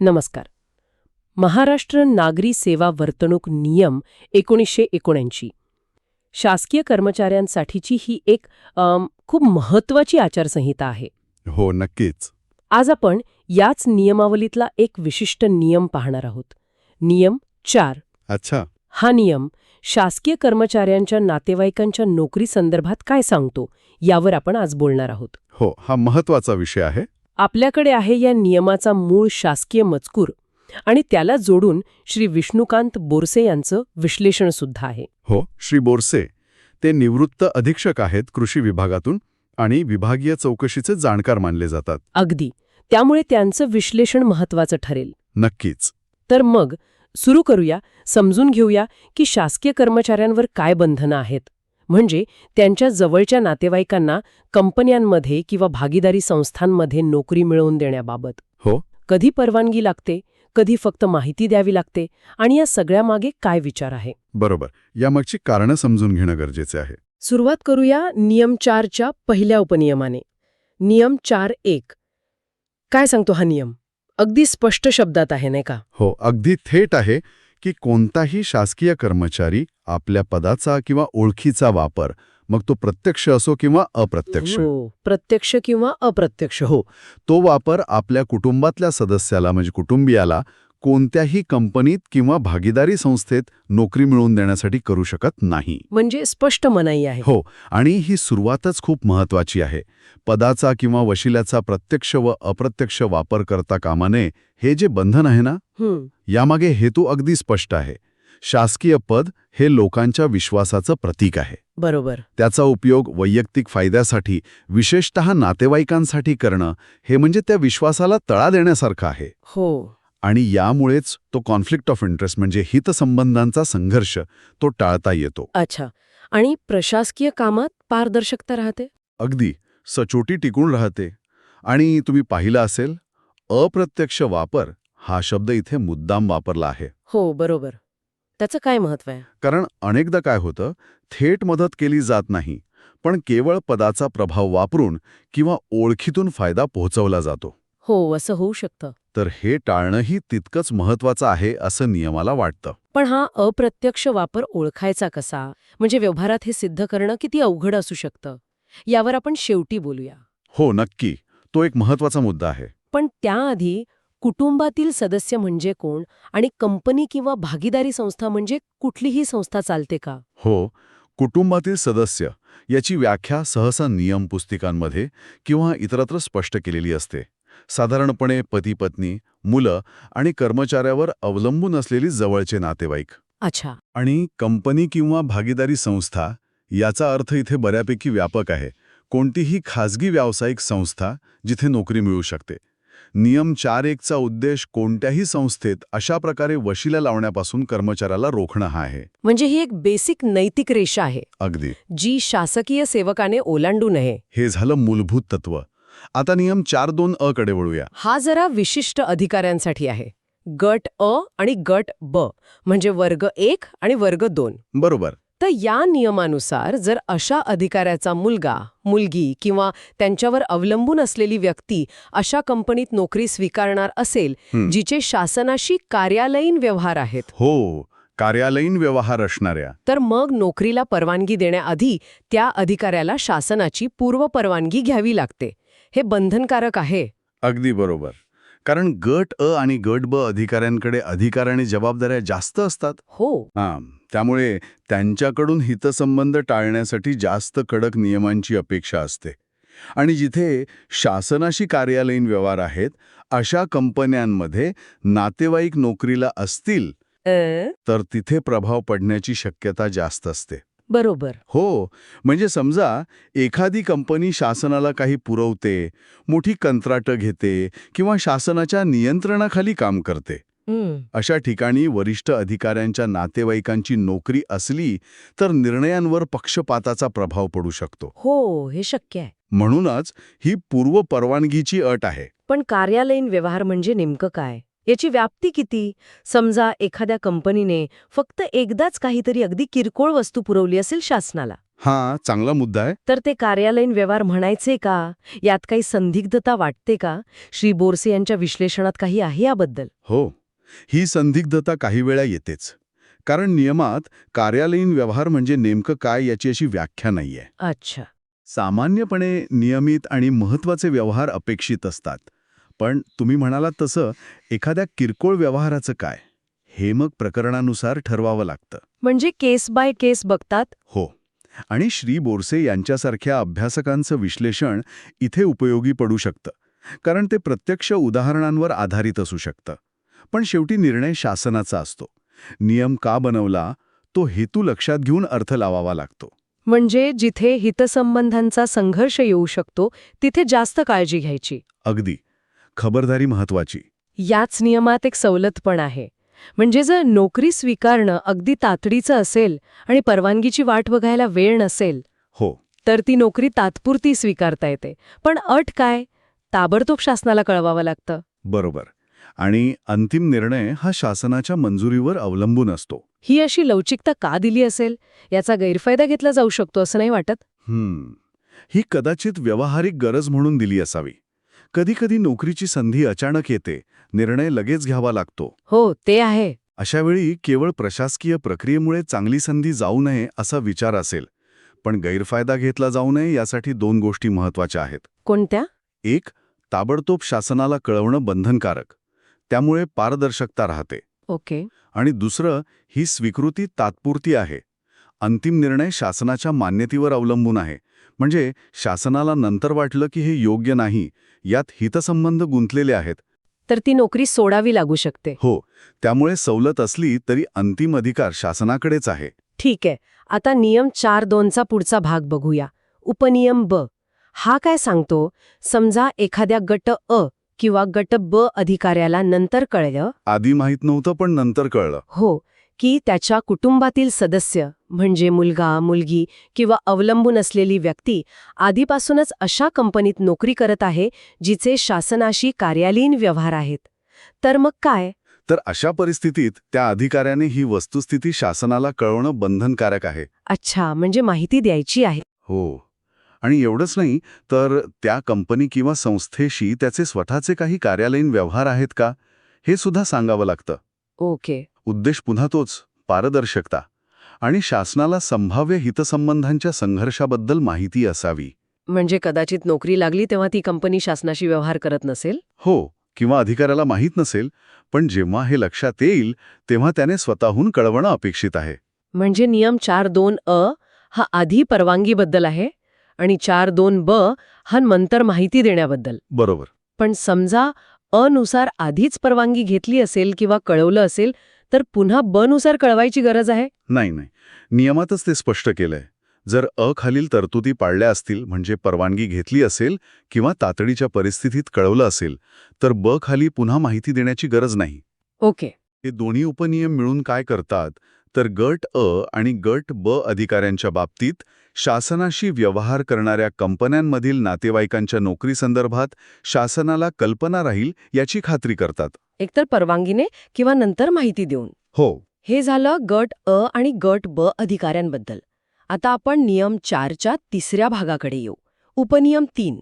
नमस्कार. महाराष्ट्र नागरी सेवा वर्तणूक नियम एकोणीसशे एकोणऐंशी. शासकीय कर्मचाऱ्यांसाठीची ही एक अम, खूप महत्वाची आचारसंहिता आहे. हो नक्कीच. आज आपण याच नियमावलीतला एक विशिष्ट नियम पाहणार आहोत. नियम चार. अच्छा. हा नियम शासकीय कर्मचाऱ्यांच्या नातेवाईकांच्या नोकरी संदर्भात काय सांगतो यावर आपण आज बोलणार आहोत. हो हा महत्त्वाचा विषय आहे. आपल्याकडे आहे या नियमाचा मूळ शासकीय मजकूर आणि त्याला जोडून श्री विष्णुकांत बोरसे यांचं विश्लेषण सुद्धा आहे. हो श्री बोरसे ते निवृत्त अधीक्षक आहेत कृषी विभागातून आणि विभागीय चौकशीचे जाणकार मानले जातात. अगदी. त्यामुळे त्यांचं विश्लेषण महत्वाचं ठरेल. नक्कीच. तर मग सुरू करूया समजून घेऊया की शासकीय कर्मचाऱ्यांवर काय बंधनं आहेत. म्हणजे त्यांच्या जवळच्या नातेवाईकांना कंपन्यांमध्ये किंवा भागीदारी संस्थांमध्ये नोकरी मिळवून देण्याबाबत. हो. कधी परवानगी लागते कधी फक्त माहिती द्यावी लागते आणि या सगळ्यामागे काय विचार आहे? बरोबर. यामागची कारणं समजून घेणं गरजेचे आहे. सुरुवात करूया नियम चारच्या पहिल्या उपनियमाने. नियम चार एक. काय सांगतो हा नियम? अगदी स्पष्ट शब्दात आहे नाही का? हो अगदी थेट आहे. की कोणताही शासकीय कर्मचारी आपल्या पदाचा किंवा ओळखीचा वापर मग तो प्रत्यक्ष असो किंवा अप्रत्यक्ष. हो प्रत्यक्ष किंवा अप्रत्यक्ष हो. तो वापर आपल्या कुटुंबातल्या सदस्याला म्हणजे कुटुंबियाला कोणत्याही कंपनीत किंवा भागीदारी संस्थेत नोकरी मिळवून देण्यासाठी करू शकत नाही. म्हणजे स्पष्ट मनाई आहे. हो आणि ही सुरुवातच खूप महत्वाची आहे. पदाचा किंवा वशिल्याचा प्रत्यक्ष व अप्रत्यक्ष वापर करता कामा नये हे जे बंधन आहे ना हं, यामागे हेतू अगदी स्पष्ट आहे. शासकीय पद हे लोकांच्या विश्वासाचं प्रतीक आहे. बरोबर. त्याचा उपयोग वैयक्तिक फायद्यासाठी विशेषतः नातेवाईकांसाठी करणं हे म्हणजे त्या विश्वासाला तळा देण्यासारखं आहे. हो. आणि यामुळेच तो कॉन्फ्लिक्ट ऑफ इंटरेस्ट म्हणजे हितसंबंधांचा संघर्ष तो टाळता येतो. अच्छा. आणि प्रशासकीय कामात पारदर्शकता राहते? अगदी. सचोटी टिकून राहते. आणि तुम्ही पाहिलं असेल अप्रत्यक्ष वापर हा शब्द इथे मुद्दाम वापरला आहे. हो बरोबर. त्याचं काय महत्त्व आहे? कारण अनेकदा काय होतं थेट मदत केली जात नाही पण केवळ पदाचा प्रभाव वापरून किंवा ओळखीतून फायदा पोहोचवला जातो. हो असं होऊ शकतं. तर हे टाळणंही तितकंच महत्वाचं आहे असं नियमाला वाटतं. पण हा अप्रत्यक्ष वापर ओळखायचा कसा? म्हणजे व्यवहारात हे सिद्ध करणं किती अवघड असू शकतं? यावर आपण शेवटी बोलूया. हो नक्की. तो एक महत्त्वाचा मुद्दा आहे. पण त्याआधी कुटुंबातील सदस्य म्हणजे कोण आणि कंपनी किंवा भागीदारी संस्था म्हणजे कुठलीही संस्था चालते का? हो कुटुंबातील सदस्य याची व्याख्या सहसा नियम पुस्तिकांमध्ये किंवा इतरत्र स्पष्ट केलेली असते. साधारणपणे पती पत्नी मुलं आणि कर्मचाऱ्यावर अवलंबून असलेली जवळचे नातेवाईक. अच्छा. आणि कंपनी किंवा भागीदारी संस्था याचा अर्थ इथे बऱ्यापैकी व्यापक आहे. कोणतीही खाजगी व्यावसायिक संस्था जिथे नोकरी मिळू शकते. नियम चार एकचा उद्देश कोणत्याही संस्थेत अशा प्रकारे वशिला लावण्यापासून कर्मचाऱ्याला रोखणं हा आहे. म्हणजे ही एक बेसिक नैतिक रेषा आहे. अगदी. जी शासकीय सेवकाने ओलांडू नये. हे झालं मूलभूत तत्व. आता नियम चार दोन अ कडे वळूया. हा जरा विशिष्ट अधिकाऱ्यांसाठी आहे. गट अ आणि गट ब म्हणजे वर्ग एक आणि वर्ग दोन. बरोबर. तर या नियमानुसार जर अशा अधिकाऱ्याचा मुलगा मुलगी किंवा त्यांच्यावर अवलंबून असलेली व्यक्ती अशा कंपनीत नोकरी स्वीकारणार असेल. जिचे शासनाशी कार्यालयीन व्यवहार आहेत. हो कार्यालयीन व्यवहार असणाऱ्या. तर मग नोकरीला परवानगी देण्याआधी त्या अधिकाऱ्याला शासनाची पूर्वपरवानगी घ्यावी लागते. हे बंधनकारक आहे. अगदी बरोबर. कारण गट अ आणि गट ब अधिकाऱ्यांकडे अधिकार आणि जबाबदाऱ्या जास्त असतात. हो. हां त्यामुळे त्यांच्याकडून हितसंबंध टाळण्यासाठी जास्त कडक नियमांची अपेक्षा असते. आणि जिथे शासनाशी कार्यालयीन व्यवहार आहेत अशा कंपन्यांमध्ये नातेवाईक नोकरीला असतील तर तिथे प्रभाव पडण्याची शक्यता जास्त असते. बरोबर. हो म्हणजे समजा एखादी कंपनी शासनाला काही पुरवते मोठी कंत्राटं घेते किंवा शासनाच्या नियंत्रणाखाली काम करते. अशा ठिकाणी वरिष्ठ अधिकाऱ्यांच्या नातेवाईकांची नोकरी असली तर निर्णयांवर पक्षपाताचा प्रभाव पडू शकतो. हो हे शक्य आहे. म्हणूनच ही पूर्व परवानगीची अट आहे. पण कार्यालयीन व्यवहार म्हणजे नेमकं काय? याची व्याप्ती किती? समजा एखाद्या कंपनीने फक्त एकदाच काहीतरी अगदी किरकोळ वस्तू पुरवली असेल शासनाला. हा चांगला मुद्दा आहे. तर ते कार्यालयीन व्यवहार म्हणायचे का? यात काही संदिग्धता वाटते का? श्री बोरसे यांच्या विश्लेषणात काही आहे याबद्दल? हो ही संदिग्धता काही वेळा येतेच. कारण नियमात कार्यालयीन व्यवहार म्हणजे नेमकं काय याची अशी व्याख्या नाहीये. अच्छा. सामान्यपणे नियमित आणि महत्त्वाचे व्यवहार अपेक्षित असतात. पण तुम्ही म्हणालात तसं एखाद्या किरकोळ व्यवहाराचं काय? हे मग प्रकरणानुसार ठरवावं लागतं. म्हणजे केस बाय केस बघतात? हो. आणि श्री बोरसे यांच्यासारख्या अभ्यासकांचं विश्लेषण इथे उपयोगी पडू शकतं. कारण ते प्रत्यक्ष उदाहरणांवर आधारित असू शकतं. पण शेवटी निर्णय शासनाचा असतो. नियम का बनवला? तो हेतू लक्षात घेऊन अर्थ लावावा लागतो. म्हणजे जिथे हितसंबंधांचा संघर्ष येऊ शकतो तिथे जास्त काळजी घ्यायची. अगदी. खबरदारी महत्वाची. याच नियमात एक सवलत पण आहे. म्हणजे जर नोकरी स्वीकारणं अगदी तातडीचं असेल आणि परवानगीची वाट बघायला वेळ नसेल हो. तर ती नोकरी तात्पुरती स्वीकारता येते. पण अट काय? ताबडतोब शासनाला कळवावं लागतं. बरोबर. आणि अंतिम निर्णय हा शासनाच्या मंजुरीवर अवलंबून असतो. ही अशी लवचिकता का दिली असेल? याचा गैरफायदा घेतला जाऊ शकतो असं नाही वाटत? ही कदाचित व्यावहारिक गरज म्हणून दिली असावी. कधीकधी नोकरीची संधी अचानक येते निर्णय लगेच घ्यावा लागतो. हो ते आहे. अशा वेळी केवळ प्रशासकीय प्रक्रियेमुळे चांगली संधी जाऊ नये असा विचार असेल पण गैरफायदा घेतला जाऊ नये यासाठी दोन गोष्टी महत्त्वाच्या आहेत. कोणत्या? एक ताबडतोब शासनाला कळवणं बंधनकारक त्यामुळे पारदर्शकता राहते. ओके. आणि दुसरं ही स्वीकृती तात्पुरती आहे. अंतिम निर्णय शासनाच्या मान्यतेवर अवलंबून आहे. म्हणजे शासनाला नंतर वाटलं की हे योग्य नाही यात हितसंबंध गुंतलेले आहेत. तर ती नोकरी सोडावी लागू शकते. हो त्यामुळे सवलत असली तरी अंतिम अधिकार शासनाकडेच आहे. ठीक आहे आता नियम चार दोनचा पुढचा भाग बघूया. उपनियम ब. हा काय सांगतो? समजा एखाद्या गट अ किंवा गट ब अधिकाऱ्याला नंतर कळलं? आधी माहीत नव्हतं पण नंतर कळलं. हो की त्याच्या कुटुंबातील सदस्य म्हणजे मुलगा मुलगी किंवा अवलंबून असलेली व्यक्ती आधीपासूनच अशा कंपनीत नोकरी करत आहे जिचे शासनाशी कार्यालयीन व्यवहार आहेत. तर मग काय? तर अशा परिस्थितीत त्या अधिकाऱ्याने ही वस्तुस्थिती शासनाला कळवणं बंधनकारक आहे. अच्छा म्हणजे माहिती द्यायची आहे. हो. आणि एवढंच नाही तर त्या कंपनी किंवा संस्थेशी त्याचे स्वतःचे काही कार्यालयीन व्यवहार आहेत का? हे सुद्धा सांगावं लागतं. ओके. उद्देश पुन्हा तोच पारदर्शकता. आणि शासनाला संभाव्य हितसंबंधांच्या संघर्षाबद्दल माहिती असावी. म्हणजे कदाचित नोकरी लागली तेव्हा ती कंपनी शासनाशी व्यवहार करत नसेल? हो किंवा अधिकाऱ्याला माहीत नसेल पण जेव्हा हे लक्षात येईल तेव्हा त्याने स्वतःहून कळवणं अपेक्षित आहे. म्हणजे नियम चार दोन अ हा आधी परवानगीबद्दल आहे आणि चार दोन ब हा नंतर माहिती देण्याबद्दल. बरोबर. पण समजा अनुसार आधीच परवानगी घेतली असेल किंवा कळवलं असेल तर पुन्हा ब नुसार कळवायची गरज आहे? नाही नाही. नियमातच ते स्पष्ट केलंय. जर अ खालील तरतुदी पाळल्या असतील म्हणजे परवानगी घेतली असेल किंवा तातडीच्या परिस्थितीत कळवलं असेल तर ब खाली पुन्हा माहिती देण्याची गरज नाही. ओके. हे दोन्ही उपनियम मिळून काय करतात तर गट अ आणि गट ब अधिकाऱ्यांच्या बाबतीत शासनाशी व्यवहार करणाऱ्या कंपन्यांमधील नातेवाईकांच्या नोकरीसंदर्भात शासनाला कल्पना राहील याची खात्री करतात. एकतर परवानगीने किंवा नंतर माहिती देऊन. हो. हे झालं गट अ आणि गट ब अधिकाऱ्यांबद्दल. आता आपण नियम चारच्या तिसऱ्या भागाकडे येऊ. उपनियम तीन.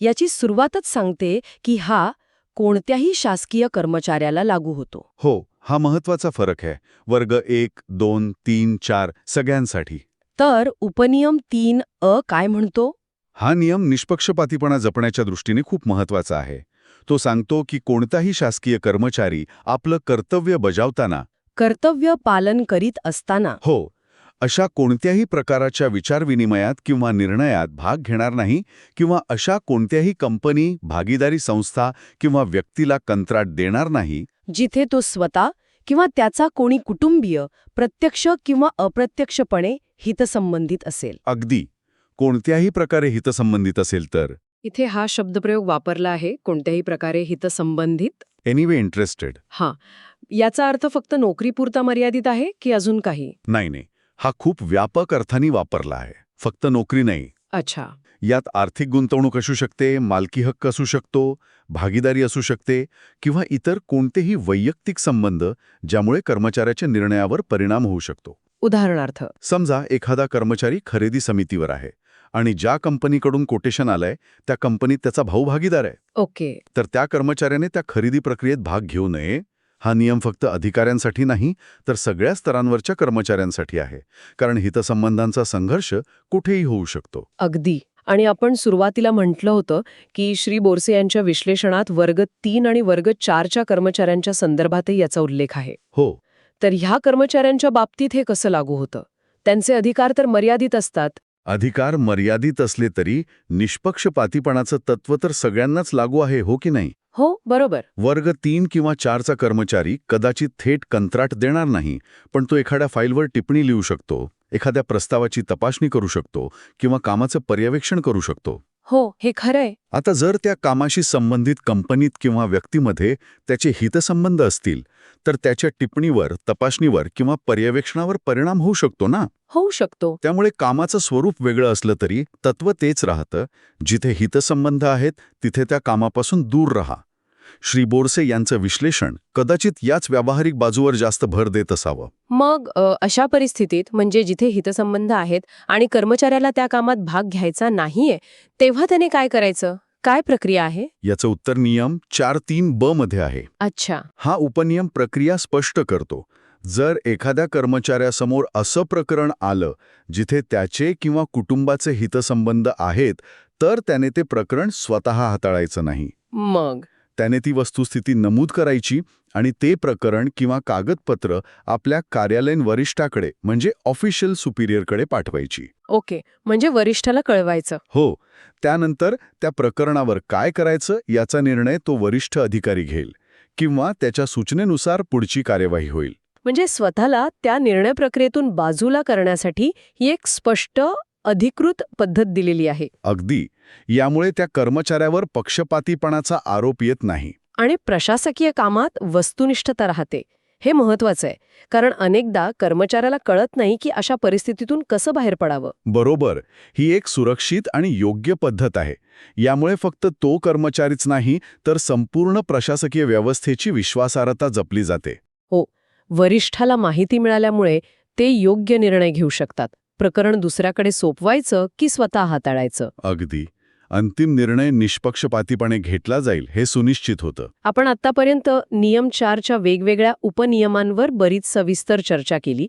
याची सुरुवातच सांगते की हा कोणत्याही शासकीय कर्मचाऱ्याला लागू होतो. हो हा महत्त्वाचा फरक आहे. वर्ग एक दोन तीन चार सगळ्यांसाठी. तर उपनियम तीन अ काय म्हणतो? हा नियम निष्पक्षपातीपणा जपण्याच्या दृष्टीने खूप महत्त्वाचा आहे. तो सांगतो की कोणताही शासकीय कर्मचारी आपलं कर्तव्य बजावताना कर्तव्य पालन करीत असताना. हो अशा कोणत्याही प्रकाराच्या विचारविनिमयात किंवा निर्णयात भाग घेणार नाही किंवा अशा कोणत्याही कंपनी भागीदारी संस्था किंवा व्यक्तीला कंत्राट देणार नाही. जिथे तो स्वतः किंवा त्याचा कोणी कुटुंबीय प्रत्यक्ष किंवा अप्रत्यक्षपणे हितसंबंधित असेल. अगदी. कोणत्याही प्रकारे हितसंबंधित असेल तर. इथे हा शब्दप्रयोग वापरला आहे कोणत्याही प्रकारे हितसंबंधित? एनिवे इंटरेस्टेड हां. याचा अर्थ फक्त नोकरीपुरता मर्यादित आहे की अजून काही? नाही नाही. हा खूप व्यापक अर्थाने वापरला आहे. फक्त नोकरी नाही. अच्छा. यात आर्थिक गुंतवणूक असू शकते मालकी हक्क असू शकतो भागीदारी असू शकते किंवा इतर कोणतेही वैयक्तिक संबंध ज्यामुळे कर्मचाऱ्याच्या निर्णयावर परिणाम होऊ शकतो. उदाहरणार्थ समजा एखादा कर्मचारी खरेदी समितीवर आहे आणि ज्या कंपनीकडून कोटेशन आलंय त्या कंपनीत त्याचा भाऊ भागीदार आहे. ओके. तर त्या कर्मचाऱ्याने त्या खरेदी प्रक्रियेत भाग घेऊ नये. हा नियम फक्त अधिकाऱ्यांसाठी नाही तर सगळ्या स्तरांवरच्या कर्मचाऱ्यांसाठी आहे कारण हितसंबंधांचा संघर्ष कुठेही होऊ शकतो. अगदी. आणि आपण सुरुवातीला म्हटलं होतं की श्री बोरसे यांच्या विश्लेषणात वर्ग तीन आणि वर्ग चारच्या कर्मचाऱ्यांच्या संदर्भातही याचा उल्लेख आहे. हो. तर ह्या कर्मचाऱ्यांच्या बाबतीत हे कसं लागू होतं? त्यांचे अधिकार तर मर्यादित असतात. अधिकार मर्यादित असले तरी निष्पक्षपातीपणाचं तत्व तर सगळ्यांनाच लागू आहे हो की नाही? हो बरोबर. वर्ग तीन किंवा चारचा कर्मचारी कदाचित थेट कंत्राट देणार नाही पण तो एखाद्या फाईलवर टिप्पणी लिहू शकतो. एखाद्या प्रस्तावाची तपासणी करू शकतो किंवा कामाचं पर्यवेक्षण करू शकतो. हो हे खरंय. आता जर त्या कामाशी संबंधित कंपनीत किंवा व्यक्तीमध्ये त्याचे हितसंबंध असतील तर त्याच्या टिप्पणीवर तपासणीवर किंवा पर्यवेक्षणावर परिणाम होऊ शकतो ना? होऊ शकतो. त्यामुळे कामाचं स्वरूप वेगळं असलं तरी तत्व तेच राहतं. जिथे हितसंबंध आहेत तिथे त्या कामापासून दूर राहा. श्री बोरसे यांचं विश्लेषण कदाचित याच व्यावहारिक बाजूवर जास्त भर देत असावं. मग अशा परिस्थितीत म्हणजे जिथे हितसंबंध आहेत आणि कर्मचाऱ्याला त्या कामात भाग घ्यायचा नाहीये तेव्हा त्याने काय करायचं? काय प्रक्रिया आहे? याचं उत्तर नियम चार तीन ब मध्ये आहे. अच्छा. हा उपनियम प्रक्रिया स्पष्ट करतो. जर एखाद्या कर्मचाऱ्यासमोर असं प्रकरण आलं जिथे त्याचे किंवा कुटुंबाचे हितसंबंध आहेत तर त्याने ते प्रकरण स्वतः हाताळायचं नाही. मग? त्याने ती वस्तुस्थिती नमूद करायची आणि ते प्रकरण किंवा कागदपत्र आपल्या कार्यालयीन वरिष्ठाकडे म्हणजे ऑफिशियल सुपिरियरकडे पाठवायची. ओके म्हणजे वरिष्ठाला कळवायचं. हो त्यानंतर त्या प्रकरणावर काय करायचं याचा निर्णय तो वरिष्ठ अधिकारी घेईल किंवा त्याच्या सूचनेनुसार पुढची कार्यवाही होईल. म्हणजे स्वतःला त्या निर्णय प्रक्रियेतून बाजूला करण्यासाठी ही एक स्पष्ट अधिकृत पद्धत दिलेली आहे. अगदी. यामुळे त्या कर्मचाऱ्यावर पक्षपातीपणाचा आरोप येत नाही. आणि प्रशासकीय कामात वस्तुनिष्ठता राहते. हे महत्वाचं आहे कारण अनेकदा कर्मचाऱ्याला कळत नाही की अशा परिस्थितीतून कसं बाहेर पडावं. बरोबर ही एक सुरक्षित आणि योग्य पद्धत आहे. यामुळे फक्त तो कर्मचारीच नाही तर संपूर्ण प्रशासकीय व्यवस्थेची विश्वासार्हता जपली जाते. वरिष्ठाला माहिती मिळाल्यामुळे ते योग्य निर्णय घेऊ शकतात. प्रकरण दुसऱ्याकडे सोपवायचं की स्वतः हाताळायचं? अगदी. अंतिम निर्णय निष्पक्षपातीपणे घेतला जाईल हे सुनिश्चित होतं. आपण आतापर्यंत नियम चारच्या वेगवेगळ्या उपनियमांवर बरीच सविस्तर चर्चा केली.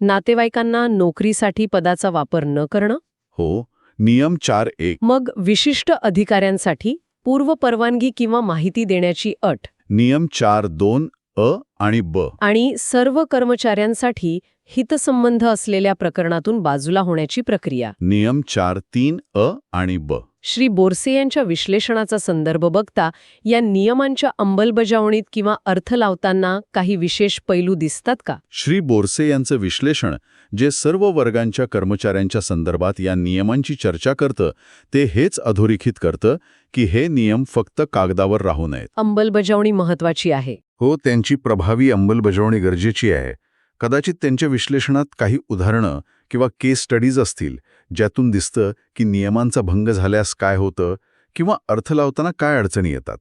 नातेवाईकांना नोकरीसाठी पदाचा वापर न करणं. हो नियम चार एक. मग विशिष्ट अधिकाऱ्यांसाठी पूर्व परवानगी किंवा माहिती देण्याची अट. नियम चार दोन अ आणि ब. आणि सर्व कर्मचाऱ्यांसाठी हितसंबंध असलेल्या प्रकरणातून बाजूला होण्याची प्रक्रिया. नियम चार तीन अ आणि ब. श्री बोरसे यांच्या विश्लेषणाचा संदर्भ बघता या नियमांच्या अंमलबजावणीत किंवा अर्थ लावताना काही विशेष पैलू दिसतात का? श्री बोरसे यांचं विश्लेषण जे सर्व वर्गांच्या कर्मचाऱ्यांच्या संदर्भात या नियमांची चर्चा करतं ते हेच अधोरेखित करतं की हे नियम फक्त कागदावर राहू नयेत. अंमलबजावणी महत्वाची आहे. हो त्यांची प्रभावी अंमलबजावणी गरजेची आहे. कदाचित त्यांच्या विश्लेषणात काही उदाहरणं किंवा केस स्टडीज असतील ज्यातून दिसतं की नियमांचा भंग झाल्यास काय होतं किंवा अर्थ लावताना काय अडचणी येतात.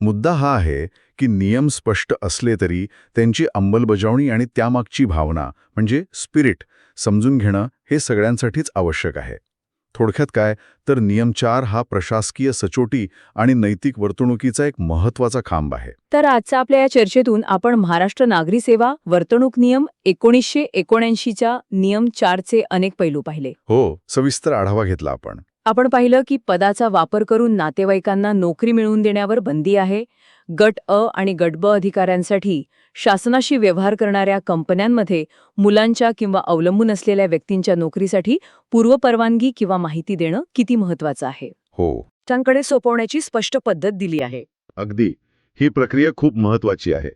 मुद्दा हा आहे की नियम स्पष्ट असले तरी त्यांची अंमलबजावणी आणि त्यामागची भावना म्हणजे स्पिरिट समजून घेणं हे सगळ्यांसाठीच आवश्यक आहे. थोडक्यात काय? तर नियम चार हा प्रशासकीय सचोटी आणि नैतिक वर्तणुकीचा एक महत्त्वाचा खांब आहे. तर आजच्या आपल्या या चर्चेतून आपण महाराष्ट्र नागरी सेवा वर्तणूक नियम एकोणीसशे एकोणऐंशीच्या नियम चारचे अनेक पैलू पाहिले. हो सविस्तर आढावा घेतला आपण. आपण पाहिलं की पदाचा वापर करून नातेवाईकांना नोकरी मिळवून देण्यावर बंदी आहे. गट अ आणि गट ब अधिकाऱ्यांसाठी शासनाशी व्यवहार करणाऱ्या कंपन्यांमध्ये मुलांच्या किंवा अवलंबून असलेल्या व्यक्तींच्या नोकरीसाठी पूर्वपरवानगी किंवा माहिती देणं किती महत्वाचं आहे? हो. त्यांकडे सोपवण्याची स्पष्ट पद्धत दिली आहे. अगदी. ही प्रक्रिया खूप महत्वाची आहे.